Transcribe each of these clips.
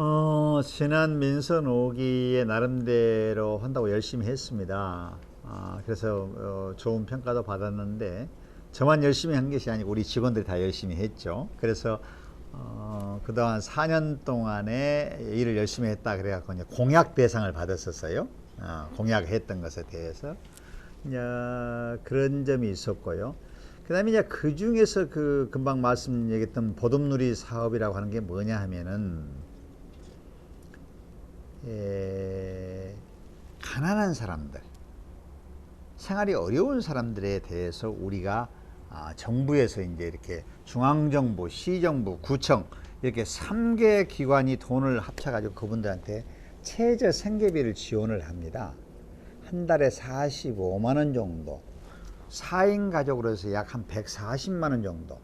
어, 지난 민선 5기에 나름대로 한다고 열심히 했습니다. 아, 그래서 어, 좋은 평가도 받았는데 저만 열심히 한 것이 아니고 우리 직원들이 다 열심히 했죠. 그래서 어, 그동안 4년 동안에 일을 열심히 했다 그래갖고 이제 공약 대상을 받았었어요. 어, 공약했던 것에 대해서 이제 그런 점이 있었고요. 그다음에 이제 그 중에서 그 금방 말씀 얘기했던 보dom누리 사업이라고 하는 게 뭐냐 하면은 에, 가난한 사람들, 생활이 어려운 사람들에 대해서 우리가 아, 정부에서 이제 이렇게 중앙정부, 시정부, 구청 이렇게 3개 기관이 돈을 합쳐가지고 그분들한테 최저 생계비를 지원을 합니다. 한 달에 45만 원 정도. 4인 가족으로 해서 약 한 140만 원 정도.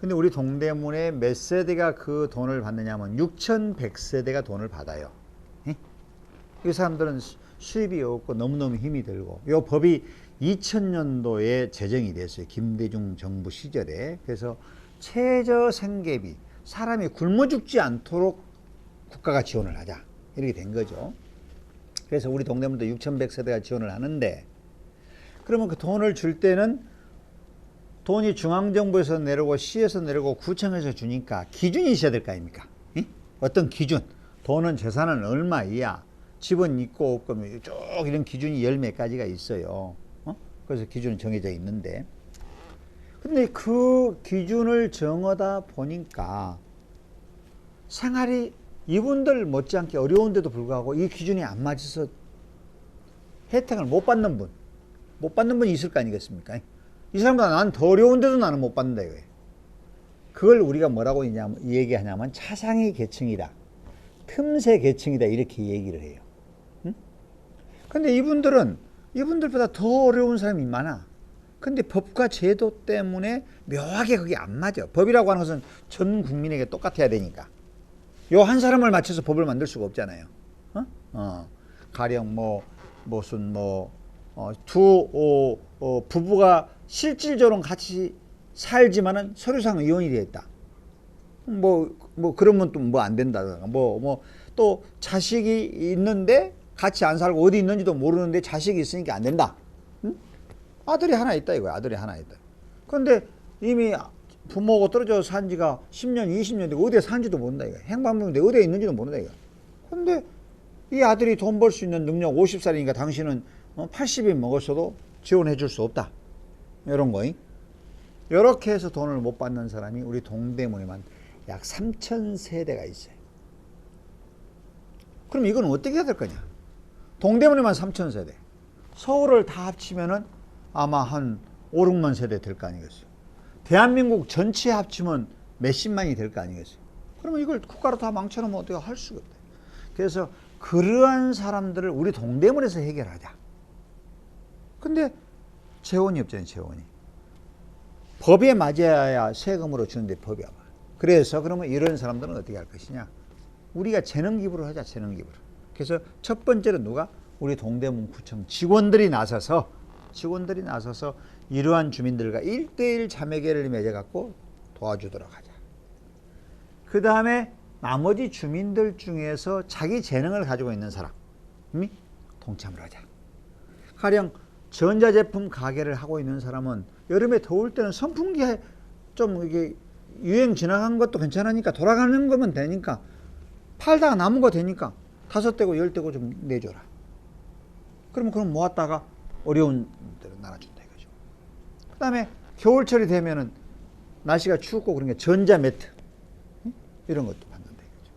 근데 우리 동대문에 몇 세대가 그 돈을 받느냐면 6,100세대가 돈을 받아요. 예? 이 사람들은 수- 수입이 없고 너무너무 힘이 들고 요 법이 2000년도에 제정이 됐어요. 김대중 정부 시절에. 그래서 최저 생계비 사람이 굶어 죽지 않도록 국가가 지원을 하자. 이렇게 된 거죠. 그래서 우리 동대문도 6,100세대가 지원을 하는데 그러면 그 돈을 줄 때는 돈이 중앙정부에서 내려고 시에서 내려고 구청에서 주니까 기준이 있어야 될 거 아닙니까? 응? 어떤 기준? 돈은 재산은 얼마 이야? 집은 있고 없고 뭐쭉 이런 기준이 열 몇 가지가 있어요. 어? 그래서 기준은 정해져 있는데 근데 그 기준을 정하다 보니까 생활이 이분들 못지않게 어려운데도 불구하고 이 기준이 안 맞아서 혜택을 못 받는 분, 못 받는 분이 있을 거 아니겠습니까? 이 사람보다 나는 더 어려운데도 나는 못 받는다 이거예요. 그걸 우리가 뭐라고 얘기하냐면 차상위 계층이다. 틈새 계층이다. 이렇게 얘기를 해요. 응? 근데 이분들은 이분들보다 더 어려운 사람이 많아. 근데 법과 제도 때문에 묘하게 그게 안 맞아. 법이라고 하는 것은 전 국민에게 똑같아야 되니까. 요 한 사람을 맞춰서 법을 만들 수가 없잖아요. 어? 어. 가령 뭐 무슨 뭐 어, 두 어, 어, 부부가 실질적으로 같이 살지만은 서류상 이혼이 되어 있다. 뭐, 뭐, 그러면 또 뭐 안 된다든가, 뭐, 뭐, 또 자식이 있는데 같이 안 살고 어디 있는지도 모르는데 자식이 있으니까 안 된다. 응? 아들이 하나 있다 이거야, 아들이 하나 있다. 그런데 이미 부모하고 떨어져 산 지가 10년, 20년 되고 어디에 산지도 모른다 이거야. 행방불명인데 어디에 있는지도 모른다 이거야. 근데 이 아들이 돈 벌 수 있는 능력 50살이니까 당신은 80이 먹었어도 지원해 줄 수 없다. 이런 거잉. 이렇게 해서 돈을 못 받는 사람이 우리 동대문에만 약 3천 세대가 있어요. 그럼 이건 어떻게 해야 될 거냐? 동대문에만 3천 세대. 서울을 다 합치면은 아마 한 5, 6만 세대 될 거 아니겠어요? 대한민국 전체 합치면 몇십만이 될 거 아니겠어요? 그러면 이걸 국가로 다 망쳐놓으면 어떻게 할 수가 없다. 그래서 그러한 사람들을 우리 동대문에서 해결하자. 근데 재원이 없잖아요, 재원이. 법에 맞아야 세금으로 주는데 법이 안 맞아. 그래서 그러면 이런 사람들은 어떻게 할 것이냐? 우리가 재능 기부를 하자, 재능 기부를. 그래서 첫 번째로 누가 우리 동대문 구청 직원들이 나서서 직원들이 나서서 이러한 주민들과 일대일 자매계를 맺어 갖고 도와주도록 하자. 그 다음에 나머지 주민들 중에서 자기 재능을 가지고 있는 사람이 동참을 하자. 가령 전자제품 가게를 하고 있는 사람은 여름에 더울 때는 선풍기 좀 이게 유행 지나간 것도 괜찮으니까 돌아가는 거면 되니까 팔다가 남은 거 되니까 다섯 대고 열 대고 좀 내줘라. 그러면 그럼 모았다가 어려운 데로 나눠준다 이거죠. 그 다음에 겨울철이 되면은 날씨가 춥고 게 전자 매트 응? 이런 것도 받는다 이거죠.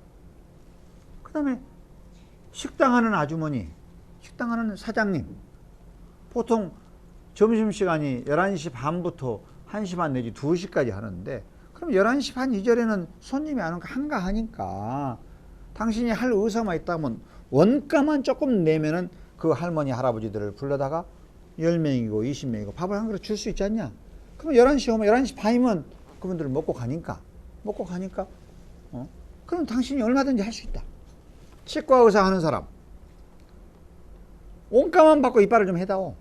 그 다음에 식당 하는 아주머니, 식당 하는 사장님, 보통 점심시간이 11시 반부터 1시 반 내지 2시까지 하는데 그럼 11시 반 이전에는 손님이 안 오니까 한가하니까 당신이 할 의사만 있다면 원가만 조금 내면은 그 할머니 할아버지들을 불러다가 10명이고 20명이고 밥을 한 그릇 줄 수 있지 않냐 그럼 11시 오면 11시 반이면 그분들 먹고 가니까 먹고 가니까 어? 그럼 당신이 얼마든지 할 수 있다 치과 의사 하는 사람 원가만 받고 이빨을 좀 해다오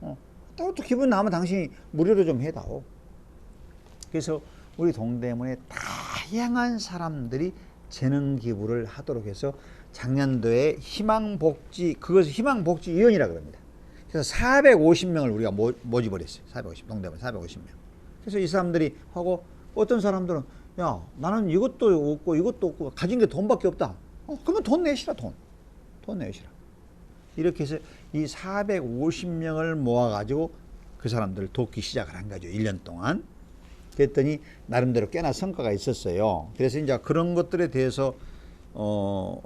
어. 또, 또 기분 나면 당신이 무료로 좀 해다오. 그래서 우리 동대문에 다양한 사람들이 재능 기부를 하도록 해서 작년도에 희망복지 그것을 희망복지위원이라 그럽니다. 그래서 450명을 우리가 모, 모집을 했어요. 450 동대문 450명. 그래서 이 사람들이 하고 어떤 사람들은 야 나는 이것도 없고 이것도 없고 가진 게 돈밖에 없다. 어, 그러면 돈 내시라 돈. 돈 내시라. 이렇게 해서 이 450명을 모아가지고 그 사람들을 돕기 시작을 한 거죠. 1년 동안. 그랬더니 나름대로 꽤나 성과가 있었어요. 그래서 이제 그런 것들에 대해서 어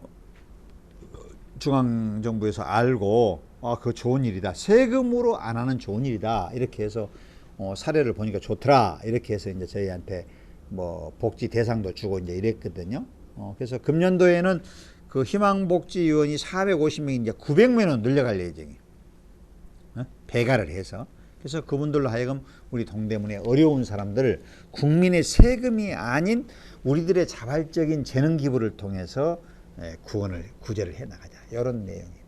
중앙 정부에서 알고 아, 그 좋은 일이다. 세금으로 안 하는 좋은 일이다. 이렇게 해서 어, 사례를 보니까 좋더라. 이렇게 해서 이제 저희한테 뭐 복지 대상도 주고 이제 이랬거든요. 어, 그래서 금년도에는 그 희망복지위원이 450명이 이제 900명으로 늘려갈 예정이에요. 어? 배가를 해서. 그래서 그분들로 하여금 우리 동대문의 어려운 사람들 국민의 세금이 아닌 우리들의 자발적인 재능 기부를 통해서 예, 구원을 구제를 해 나가자 이런 내용이에요.